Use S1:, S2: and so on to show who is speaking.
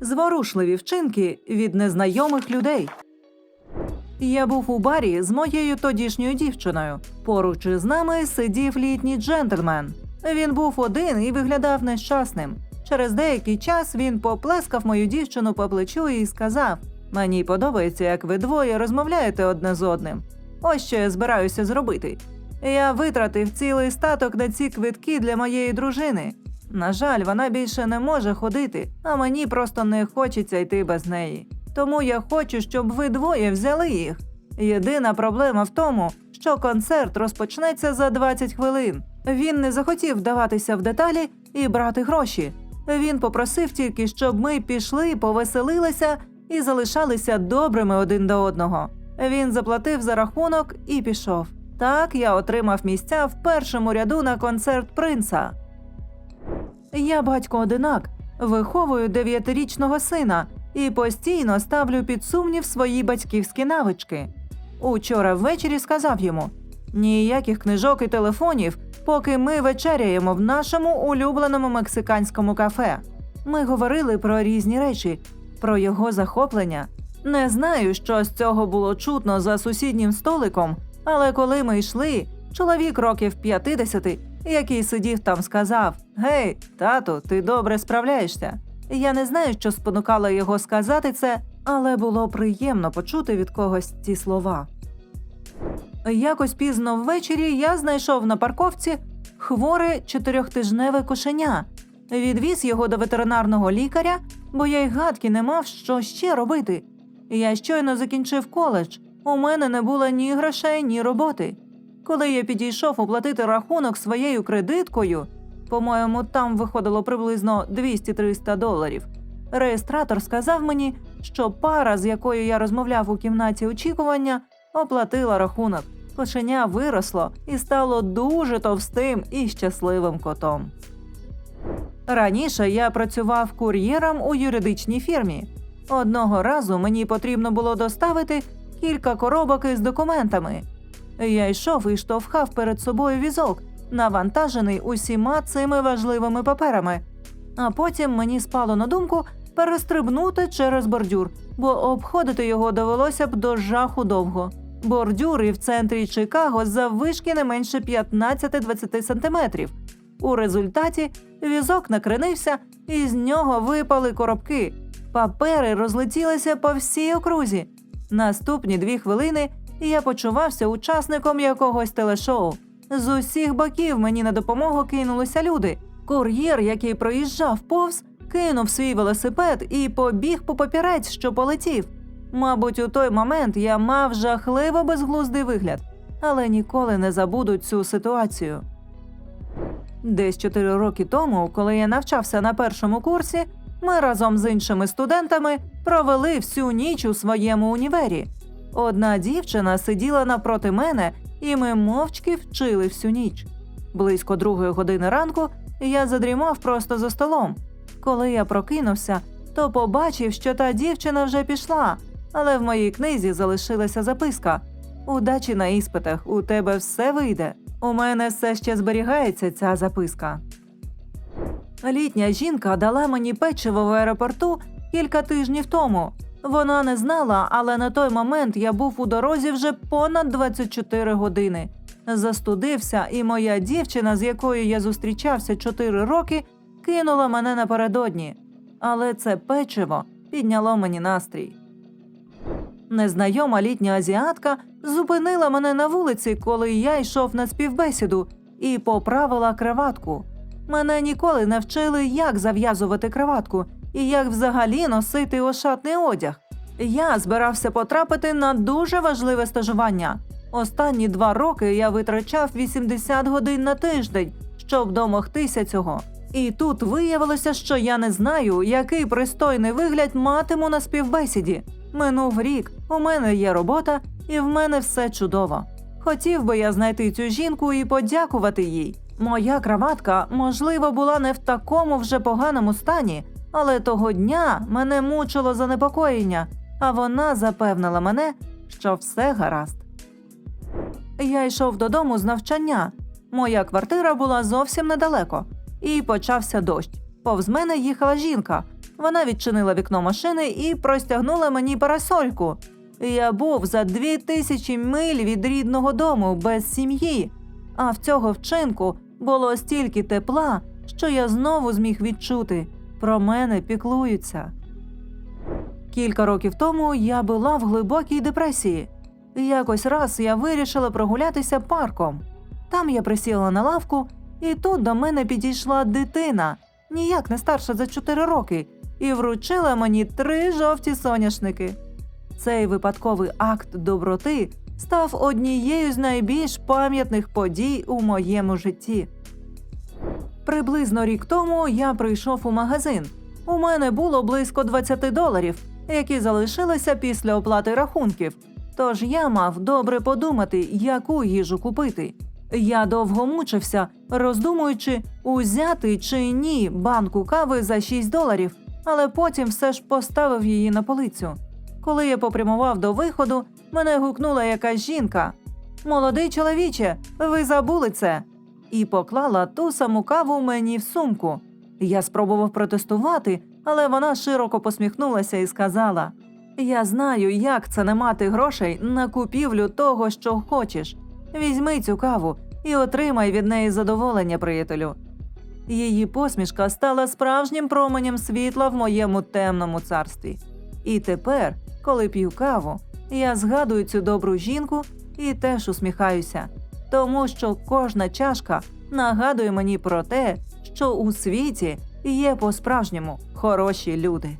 S1: зворушливі вчинки від незнайомих людей. Я був у барі з моєю тодішньою дівчиною. Поруч із нами сидів літній джентльмен. Він був один і виглядав нещасним. Через деякий час він поплескав мою дівчину по плечу і сказав: Мені подобається, як ви двоє розмовляєте одне з одним. Ось що я збираюся зробити. Я витратив цілий статок на ці квитки для моєї дружини. На жаль, вона більше не може ходити, а мені просто не хочеться йти без неї. Тому я хочу, щоб ви двоє взяли їх. Єдина проблема в тому, що концерт розпочнеться за 20 хвилин. Він не захотів вдаватися в деталі і брати гроші. Він попросив тільки, щоб ми пішли, повеселилися і залишалися добрими один до одного. Він заплатив за рахунок і пішов. Так я отримав місця в першому ряду на концерт принца. Я батько одинак, виховую дев'ятирічного сина і постійно ставлю під сумнів свої батьківські навички. Учора ввечері сказав йому: ніяких книжок і телефонів, поки ми вечеряємо в нашому улюбленому мексиканському кафе. Ми говорили про різні речі, про його захоплення. Не знаю, що з цього було чутно за сусіднім столиком, але коли ми йшли, чоловік років 50, який сидів там, сказав: Гей, тату, ти добре справляєшся. Я не знаю, що спонукало його сказати це, але було приємно почути від когось ці слова. Якось пізно ввечері я знайшов на парковці хворе чотирьохтижневе кошеня. Відвіз його до ветеринарного лікаря, бо я й гадки не мав, що ще робити. Я щойно закінчив коледж. У мене не було ні грошей, ні роботи. Коли я підійшов оплатити рахунок своєю кредиткою, по-моєму, там виходило приблизно 200-300 доларів. Реєстратор сказав мені, що пара, з якою я розмовляв у кімнаті очікування, оплатила рахунок. Кошеня виросло і стало дуже товстим і щасливим котом. Раніше я працював кур'єром у юридичній фірмі. Одного разу мені потрібно було доставити кілька коробок із документами. Я йшов і штовхав перед собою візок, навантажений усіма цими важливими паперами. А потім мені спало на думку перестрибнути через бордюр, бо обходити його довелося б до жаху довго. Бордюри в центрі Чикаго заввишки не менше 15-20 сантиметрів. У результаті візок накренився, і з нього випали коробки. Папери розлетілися по всій окрузі. Наступні дві хвилини я почувався учасником якогось телешоу. З усіх боків мені на допомогу кинулися люди. Кур'єр, який проїжджав повз, кинув свій велосипед і побіг по папірець, що полетів. Мабуть, у той момент я мав жахливо безглуздий вигляд, але ніколи не забуду цю ситуацію. Десь чотири роки тому, коли я навчався на першому курсі, ми разом з іншими студентами провели всю ніч у своєму універі. Одна дівчина сиділа напроти мене, і ми мовчки вчили всю ніч. Близько другої години ранку я задрімав просто за столом. Коли я прокинувся, то побачив, що та дівчина вже пішла, але в моїй книзі залишилася записка: Удачі на іспитах, у тебе все вийде. У мене все ще зберігається ця записка. Літня жінка дала мені печиво в аеропорту кілька тижнів тому. Вона не знала, але на той момент я був у дорозі вже понад 24 години. Застудився, і моя дівчина, з якою я зустрічався 4 роки, кинула мене напередодні. Але це печиво підняло мені настрій. Незнайома літня азіатка зупинила мене на вулиці, коли я йшов на співбесіду, і поправила краватку. Мене ніколи не вчили, як зав'язувати краватку і як взагалі носити ошатний одяг. Я збирався потрапити на дуже важливе стажування. Останні два роки я витрачав 80 годин на тиждень, щоб домогтися цього. І тут виявилося, що я не знаю, який пристойний вигляд матиму на співбесіді. Минув рік, у мене є робота, і в мене все чудово. Хотів би я знайти цю жінку і подякувати їй. Моя краватка, можливо, була не в такому вже поганому стані, але того дня мене мучило занепокоєння, а вона запевнила мене, що все гаразд. Я йшов додому з навчання. Моя квартира була зовсім недалеко, і почався дощ. Повз мене їхала жінка. Вона відчинила вікно машини і простягнула мені парасольку. Я був за дві тисячі миль від рідного дому без сім'ї, а в цього вчинку було стільки тепла, що я знову зміг відчути про мене піклуються. Кілька років тому я була в глибокій депресії. Якось раз я вирішила прогулятися парком. Там я присіла на лавку, і тут до мене підійшла дитина, ніяк не старша за 4 роки, і вручила мені три жовті соняшники. Цей випадковий акт доброти став однією з найбільш пам'ятних подій у моєму житті. Приблизно рік тому я прийшов у магазин. У мене було близько 20 доларів, які залишилися після оплати рахунків. Тож я мав добре подумати, яку їжу купити. Я довго мучився, роздумуючи, узяти чи ні банку кави за 6 доларів, але потім все ж поставив її на полицю. Коли я попрямував до виходу, мене гукнула якась жінка. Молодий чоловіче, ви забули це? І поклала ту саму каву мені в сумку. Я спробував протестувати, але вона широко посміхнулася і сказала: Я знаю, як це не мати грошей на купівлю того, що хочеш. Візьми цю каву і отримай від неї задоволення, приятелю. Її посмішка стала справжнім променем світла в моєму темному царстві. І тепер, коли п'ю каву, я згадую цю добру жінку і теж усміхаюся, тому що кожна чашка нагадує мені про те, що у світі є по-справжньому хороші люди.